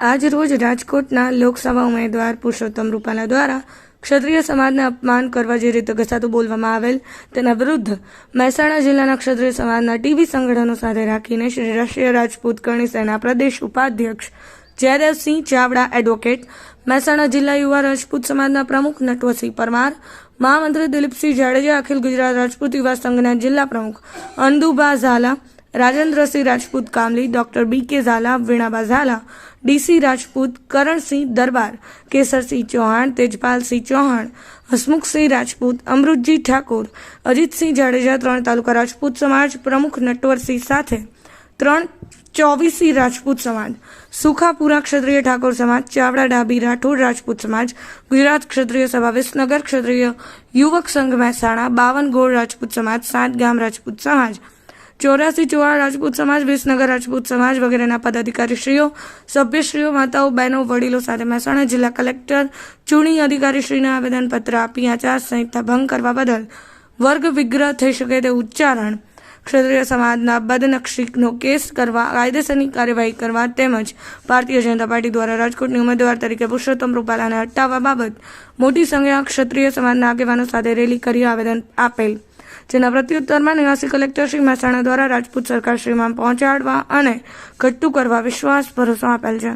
આજ રોજ રાજકોટના લોકસભા ઉમેદવાર પુરુષોત્તમ રૂપાલા દ્વારા ક્ષત્રિય સમાજને અપમાન કરવા જે રીતે ઘસાતું બોલવામાં આવેલ, તેના વિરુદ્ધ મહેસાણા જિલ્લાના ક્ષત્રિય સમાજના ટીવી સંગઠનો સાથે રાખીને શ્રી રાષ્ટ્રીય રાજપૂત કરણી સેના પ્રદેશ ઉપાધ્યક્ષ જયદેવસિંહ ચાવડા એડવોકેટ મહેસાણા જિલ્લા યુવા રાજપૂત સમાજના પ્રમુખ નટવરસિંહ પરમાર, મહામંત્રી દિલીપસિંહ જાડેજા, અખિલ ગુજરાત રાજપૂત યુવા સંઘના જિલ્લા પ્રમુખ Andubaa Jhala, Rajendrasinh Rajput Kamli, doctor B K Jhala, Veenaba Jhala DC Rajput Karansinh Darbar, Kesarsinh Chauhan, Tejpalsinh Chauhan, Hasmukhsinh Rajput, Amrutji Thakor, Ajitsinh Jadeja ત્રણ તાલુકા રાજપૂત સમાજ, પ્રમુખ નટવરસિંહ સાથે ત્રણ ચોવીસી રાજપૂત સમાજ, સુખાપુરા ક્ષત્રિય ઠાકોર સમાજ, ચાવડા ડાબી રાઠોડ રાજપૂત સમાજ, ગુજરાત ક્ષત્રિય સભા, વિસનગર ક્ષત્રિય યુવક સંઘ મહેસાણા બાવન ગોળ રાજપૂત સમાજ સાત ગામ રાજપૂત સમાજ ચોરાસી ચોવાળ રાજપૂત સમાજ, વિસનગર રાજપૂત સમાજ વગેરેના પદાધિકારીશ્રીઓ, સભ્યશ્રીઓ, માતાઓ, બહેનો, વડીલો સાથે મહેસાણા જિલ્લા કલેક્ટર, ચૂંટણી અધિકારીશ્રીને આવેદનપત્ર આપી આચારસંહિતા ભંગ કરવા બદલ વર્ગ વિગ્રહ થઈ શકે તે ઉચ્ચારણ, ક્ષત્રિય સમાજના બદનક્ષીનો કેસ કરવા, કાયદેસરની કાર્યવાહી કરવા તેમજ ભારતીય જનતા પાર્ટી દ્વારા રાજકોટની ઉમેદવાર તરીકે પુરુષોત્તમ રૂપાલાને હટાવવા બાબત મોટી સંખ્યા ક્ષત્રિય સમાજના આગેવાનો સાથે રેલી કરી આવેદન આપેલ. જેના પ્રત્યુત્તરમાં નિવાસી કલેક્ટર શ્રી મહેસાણા દ્વારા રાજપૂત સરકારશ્રીમાં પહોંચાડવા અને ઘટતું કરવા વિશ્વાસ ભરોસો આપેલ છે.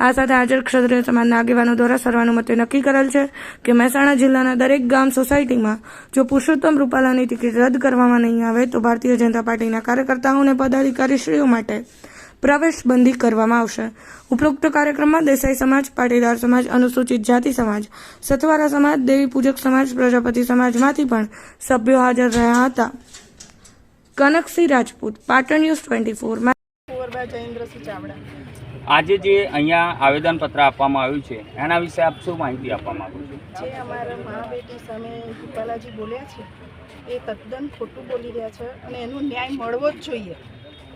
આ સાથે હાજર ક્ષત્રિય સમાજના આગેવાનો દ્વારા સર્વાનુમતે નક્કી કરેલ છે કે મહેસાણા જિલ્લાના દરેક ગામ સોસાયટીમાં જો પુરુષોત્તમ રૂપાલાની ટિકિટ રદ કરવામાં નહીં આવે તો ભારતીય જનતા પાર્ટીના કાર્યકર્તાઓ અને પદાધિકારીશ્રીઓ માટે પ્રવેશ બંધી કરવામાં આવશે. ઉપરોક્ત કાર્યક્રમમાં દેસાઈ સમાજ પાટીદાર સમાજ અનુસૂચિત જાતિ સમાજ સથવારા સમાજ દેવી પૂજક સમાજ પ્રજાપતિ સમાજમાંથી પણ સભ્યો હાજર રહ્યા હતા. Kanaksinh Rajput Patan news twenty four Kunvarba Jayendrasinh Chavda આજે જે અહીંયા આવેદનપત્ર આપવામાં આવ્યું છે એના વિશે આપ શું માહિતી આપવા માંગો છો? જે અમારા મહાબેટી સામે રૂપાલાજી બોલ્યા છે એ તદ્દન ખોટું બોલી રહ્યા છે અને એનો ન્યાય મળવો જ જોઈએ.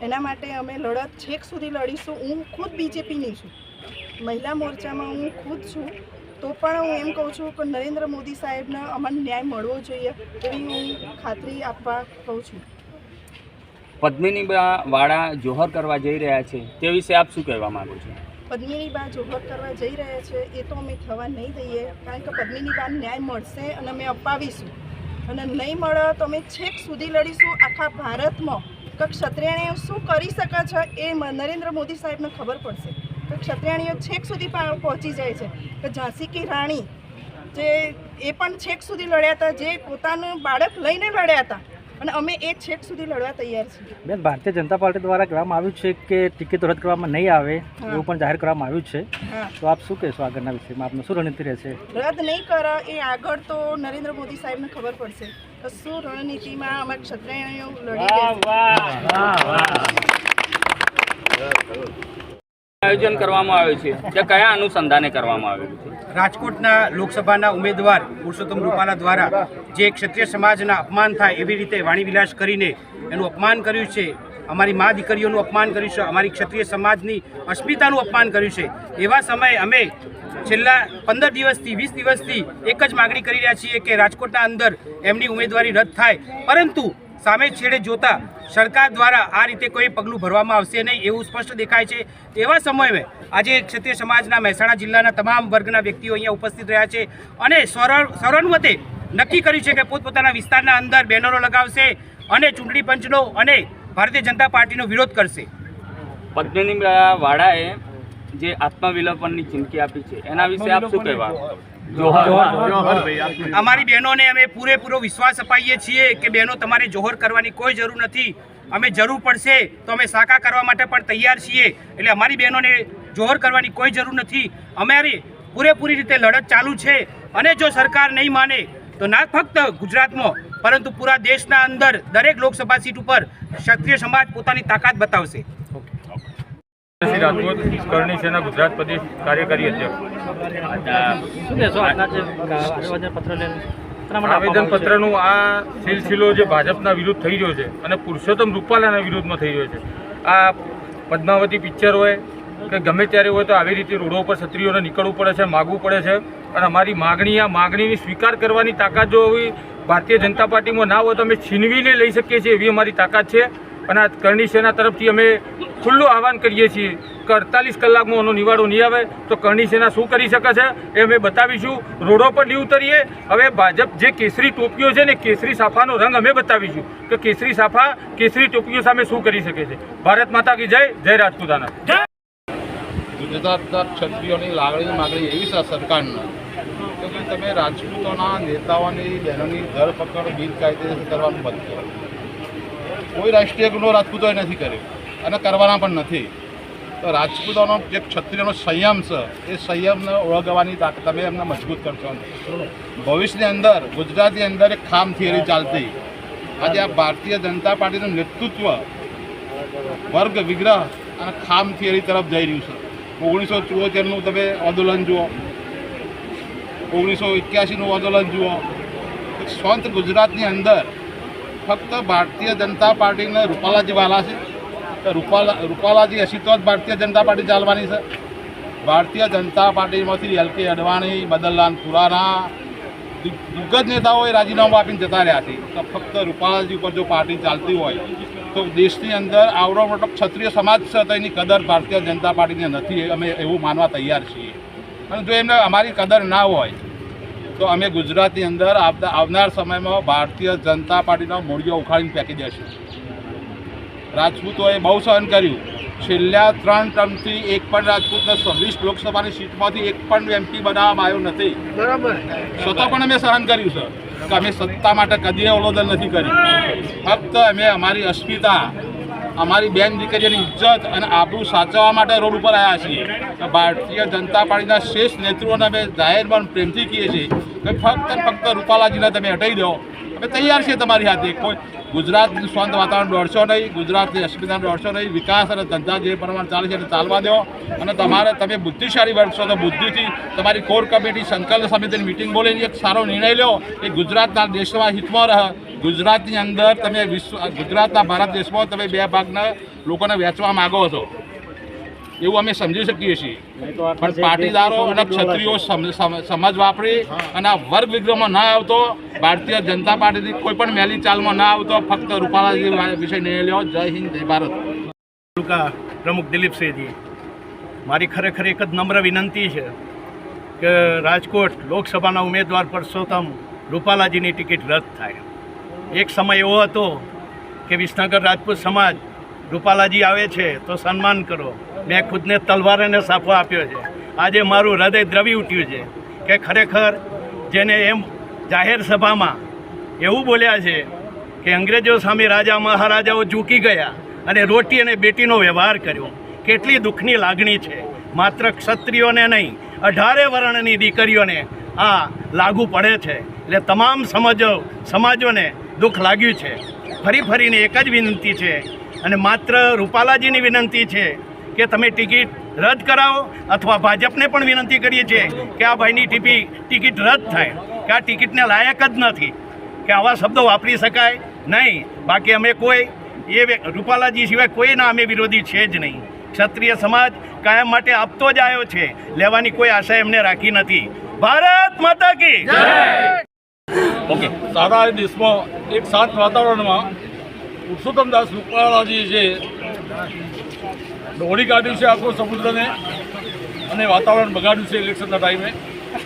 એના માટે અમે લડત છેક સુધી લડીશું. હું ખુદ બીજેપીની છું. મહિલા મોરચામાં હું ખુદ છું. તો પણ હું એમ કહું છું કે નરેન્દ્ર મોદી સાહેબને અમને ન્યાય મળવો જોઈએ એવી હું ખાતરી આપવા કહું છું. પદ્મિની બા- વાળા જોહર કરવા જઈ રહ્યા છે તે વિશે આપ શું કહેવા માગો છો? પદ્મિની બા જોહર કરવા જઈ રહ્યા છે એ તો અમે થવા નહીં દઈએ કારણ કે પદ્મિની બા ન્યાય મળશે અને અમે અપાવીશું. અને નહીં મળે તો અમે છેક સુધી લડીશું આખા ભારતમાં. કે ક્ષત્રિયાણીઓ શું કરી શકે છે એ નરેન્દ્ર મોદી સાહેબને ખબર પડશે. કે ક્ષત્રિયાણીઓ છેક સુધી પહોંચી જાય છે. કે ઝાંસી કી રાણી જે એ પણ છેક સુધી લડ્યા હતા જે પોતાનું બાળક લઈને લડ્યા હતા અને અમે એ છેક સુધી લડવા તૈયાર છીએ. બેન ભારતીય જનતા પાર્ટી દ્વારા કહેવામાં આવ્યું છે કે ટિકિટ રદ કરવામાં નહીં આવે એવું પણ જાહેર કરવામાં આવ્યું છે. તો આપ શું કહેશો આગળના વિષયમાં? આપનું શું રણનીતિ રહેશે? રદ નહીં કરે એ આગળ તો નરેન્દ્ર મોદી સાહેબને ખબર પડશે. તો શું રણનીતિમાં અમારા ક્ષત્રિયોઓ આયોજન કરવામાં આવ્યું છે. તે કયા અનુસંધાને કરવામાં આવ્યું છે? રાજકોટના લોકસભાના ઉમેદવાર પુરુષોત્તમ રૂપાલા દ્વારા જે ક્ષત્રિય સમાજના અપમાન થાય એવી રીતે વાણીવિલાસ કરીને એનું અપમાન કર્યું છે અમારી મા દીકરીઓનું અપમાન કર્યું છે અમારી ક્ષત્રિય સમાજની અસ્મિતાનું અપમાન કર્યું છે એવા સમયે અમે છેલ્લા પંદર દિવસથી, વીસ દિવસથી એક જ માગણી કરી રહ્યા છીએ કે રાજકોટના અંદર એમની ઉમેદવારી રદ થાય. પરંતુ સામે છેડે જોતા સરકાર દ્વારા આ રીતે કોઈ પગલું ભરવામાં આવશે નહીં એવું સ્પષ્ટ દેખાય છે. એવા સમયે આજે ક્ષત્રિય સમાજના મહેસાણા જિલ્લાના તમામ વર્ગના વ્યક્તિઓ અહીંયા ઉપસ્થિત રહ્યા છે અને સર્વ સર્વાનુમતે નક્કી કર્યું છે કે પોતપોતાના વિસ્તારના અંદર બેનરો લગાવશે અને ચૂંટણી પંચનો અને ભારતીય જનતા પાર્ટીનો વિરોધ કરશે. પદ્મિની વાડાએ જે આત્મવિલોપનની ચીમકી આપી છે એના વિશે આપ શું કહેવા? અમારી બહેનોને અમે પૂરેપૂરો વિશ્વાસ અપાઈએ છીએ કે બહેનો તમારે જોહર કરવાની કોઈ જરૂર નથી. અમે જરૂર પડશે તો અમે સાકા કરવા માટે પણ તૈયાર છીએ. એટલે અમારી બહેનોને જોહર કરવાની કોઈ જરૂર નથી. અમારી પૂરેપૂરી રીતે લડત ચાલુ છે અને જો સરકાર નહીં માને તો ના ફક્ત ગુજરાતમાં પરંતુ પૂરા દેશના અંદર દરેક લોકસભા સીટ ઉપર ક્ષત્રિય સમાજ પોતાની તાકાત બતાવશે. શ્રી રાજકોટ કરણી સેના ગુજરાત પ્રદેશ કાર્યકારી અધ્યક્ષ? આવેદનપત્રનું આ સિલસિલો જે ભાજપના વિરુદ્ધ થઈ રહ્યો છે અને પુરુષોત્તમ રૂપાલાના વિરુદ્ધમાં થઈ રહ્યો છે. આ પદ્માવતી પિક્ચર હોય કે ગમે ત્યારે હોય તો આવી રીતે રોડો પર ક્ષત્રિયોને નીકળવું પડે છે માગવું પડે છે. અને અમારી માગણી આ માગણીની સ્વીકાર કરવાની તાકાત જો ભારતીય જનતા પાર્ટીમાં ના હોય તો અમે છીનવીને લઈ શકીએ છીએ એવી અમારી તાકાત છે. અને આ કરણી સેના તરફથી અમે ખુલ્લું આહવાન કરીએ છીએ કે અડતાલીસ કલાકમાં એનો નિવાડો નહીં આવે તો કરણી સેના શું કરી શકે છે એ અમે બતાવીશું. રોડો પર નહીં ઉતરીએ. હવે ભાજપ જે કેસરી ટોપીઓ છે ને કેસરી સાફાનો રંગ અમે બતાવીશું કે કેસરી સાફા કેસરી ટોપીઓ સામે શું કરી શકે છે. ભારત માતા કી જય જય રાજપૂતાના ગુજરાતના ક્ષત્રિયોની લાગણી માગણી એવી છે સરકારના કે તમે રાજપૂતોના નેતાઓની બહેનોની ધરપકડ બિનકાયદેસર કરવાનું બંધ કરો. કોઈ રાષ્ટ્રીય ગુનો રાજપૂતોએ નથી કર્યો અને કરવાના પણ નથી. તો રાજપૂતોનો જે ક્ષત્રિયનો સંયમ છે, એ સંયમને ઓળખવાની તાક તમે એમને મજબૂત કરશો. ભવિષ્યની અંદર, ગુજરાતની અંદર એક ખામ થિયરી ચાલતી. આજે આ ભારતીય જનતા પાર્ટીનું નેતૃત્વ વર્ગ વિગ્રહ અને ખામ થિયરી તરફ જઈ રહ્યું છે. ઓગણીસો ચોતેરનું તમે આંદોલન જુઓ. ઓગણીસો એક્યાસીનું આંદોલન જુઓ. સ્વતંત્ર સ્વંત ગુજરાતની અંદર ફક્ત ભારતીય જનતા પાર્ટીને રૂપાલાજી વાલા છે. તો રૂપાલા, રૂપાલાજી હશે તો જ ભારતીય જનતા પાર્ટી ચાલવાની છે. ભારતીય જનતા પાર્ટીમાંથી એલ કે અડવાણી બદલલાલ ખુરાના દિગ- દિગ્ગજ નેતાઓએ રાજીનામું આપીને જતા રહ્યા છે. તો ફક્ત રૂપાલાજી ઉપર જો પાર્ટી ચાલતી હોય, તો દેશની અંદર આવડો મોટો ક્ષત્રિય સમાજ છે તો એની કદર ભારતીય જનતા પાર્ટીને નથી. અમે એવું માનવા તૈયાર છીએ. અને જો એમને અમારી કદર ના હોય તો અમે ગુજરાતની અંદર આવનાર સમયમાં ભારતીય જનતા પાર્ટીનો મૂળિયો ઉખાડીને ફેંકી દેશે. રાજપૂતોએ બહુ સહન કર્યું. છેલ્લા ત્રણ ટર્મથી એક પણ રાજપૂતને છવ્વીસ લોકસભાની સીટમાંથી એક પણ એમપી બનાવવામાં આવ્યો નથી. છતાં પણ અમે સહન કર્યું છે કે અમે સત્તા માટે કદી અવરોધન નથી કર્યું. ફક્ત અમે અમારી અસ્મિતા અમારી બેન દીકરીઓની ઇજ્જત અને આબરૂ સાચવવા માટે રોડ ઉપર આવ્યા છીએ. ભારતીય જનતા પાર્ટીના શ્રેષ્ઠ નેતૃત્વને અમે જાહેરમાં પ્રેમથી કહીએ છીએ. કે ફક્ત ફક્ત રૂપાલાજીને તમે હટાવી દો. અમે તૈયાર છીએ તમારી સાથે કોઈ ગુજરાતનું શાંત વાતાવરણ દોડશો નહીં, ગુજરાતની અસ્મિતાને દોડશો નહીં. વિકાસ અને ધંધા જે પ્રમાણે ચાલે છે એને ચાલવા દો. અને તમારે, તમે બુદ્ધિશાળી બનશો તો બુદ્ધિથી તમારી કોર કમિટી સંકલ્પ સમિતિની મિટિંગ બોલીને એક સારો નિર્ણય લો એ ગુજરાતના દેશમાં હિતમાં રહે. ગુજરાતની અંદર તમે વિશ્વ, ગુજરાતના ભારત દેશમાં તમે બે ભાગના લોકોને વેચવા માગો છો. એવું અમે સમજી શકીએ છીએ. પણ પાટીદારો અને ક્ષત્રિયો સમ- સમ- સમજ વાપરી અને આ વર્ગ વિગ્રહમાં ના આવતો ભારતીય જનતા પાર્ટીની કોઈ પણ મેલી ચાલમાં ના આવતો ફક્ત રૂપાલાજી વિષય નિર્ણય લ્યો. જય હિન્દ જય ભારત. તાલુકા પ્રમુખ દિલીપસિંહજી મારી ખરેખર એક જ નમ્ર વિનંતી છે કે રાજકોટ લોકસભાના ઉમેદવાર પરસોત્તમ રૂપાલાજીની ટિકિટ રદ થાય. એક સમય એવો હતો કે વિસનગર રાજપૂત સમાજ રૂપાલાજી આવે છે તો સન્માન કરો. મેં ખુદને તલવાર અને સાફો આપ્યો છે. આજે મારું હૃદય દ્રવી ઉઠ્યું છે કે ખરેખર જેને એમ જાહેર સભામાં એવું બોલ્યા છે કે અંગ્રેજો સામે રાજા મહારાજાઓ ઝૂકી ગયા અને રોટી અને બેટીનો વ્યવહાર કર્યો. કેટલી દુઃખની લાગણી છે. માત્ર ક્ષત્રિયોને નહીં, અઢારે વર્ણની દીકરીઓને આ લાગુ પડે છે. એટલે તમામ સમજો, સમાજોને દુઃખ લાગ્યું છે. ફરી ફરીને એક જ વિનંતી છે અને માત્ર રૂપાલાજીની વિનંતી છે કે તમે ટિકિટ રદ કરાવો અથવા ભાજપને પણ વિનંતી કરીએ છીએ કે આ ભાઈની ટીપી ટિકિટ રદ થાય, કે આ ટિકિટને લાયક જ નથી, કે આવા શબ્દો વાપરી શકાય નહીં. બાકી અમે કોઈ, એ રૂપાલાજી સિવાય કોઈના અમે વિરોધી છે જ નહીં. ક્ષત્રિય સમાજ કાયમ માટે આપતો જ આવ્યો છે, લેવાની કોઈ આશા એમને રાખી નથી. ભારત માતા કી સારા એ દેશમાં એક શાંત વાતાવરણમાં પુરુષોત્તમ દાસ રૂપાલાજી છે દોડી કાઢ્યું છે આખો સમુદ્રને અને વાતાવરણ બગાડ્યું છે ઇલેક્શનના ટાઈમે.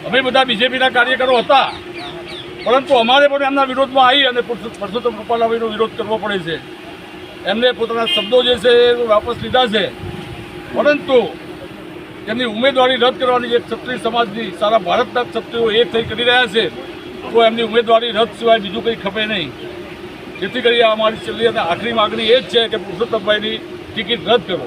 અમે બધા બીજેપીના કાર્યકરો હતા. પરંતુ અમારે પણ એમના વિરોધમાં આવી અને પરસોત્તમ રૂપાલાભાઈનો વિરોધ કરવો પડે છે. એમને પોતાના શબ્દો જે છે એ વાપસ લીધા છે. પરંતુ એમની ઉમેદવારી રદ કરવાની જે ક્ષત્રિય સમાજની, સારા ભારતના ક્ષત્રિયો એક થઈ કરી રહ્યા છે, તો એમની ઉમેદવારી રદ સિવાય બીજું કંઈ ખપે નહીં. જેથી કરી અમારી છેલ્લી અને આખરી માગણી એ જ છે કે પુરુષોત્તમભાઈની ટિકિટ રદ કરો.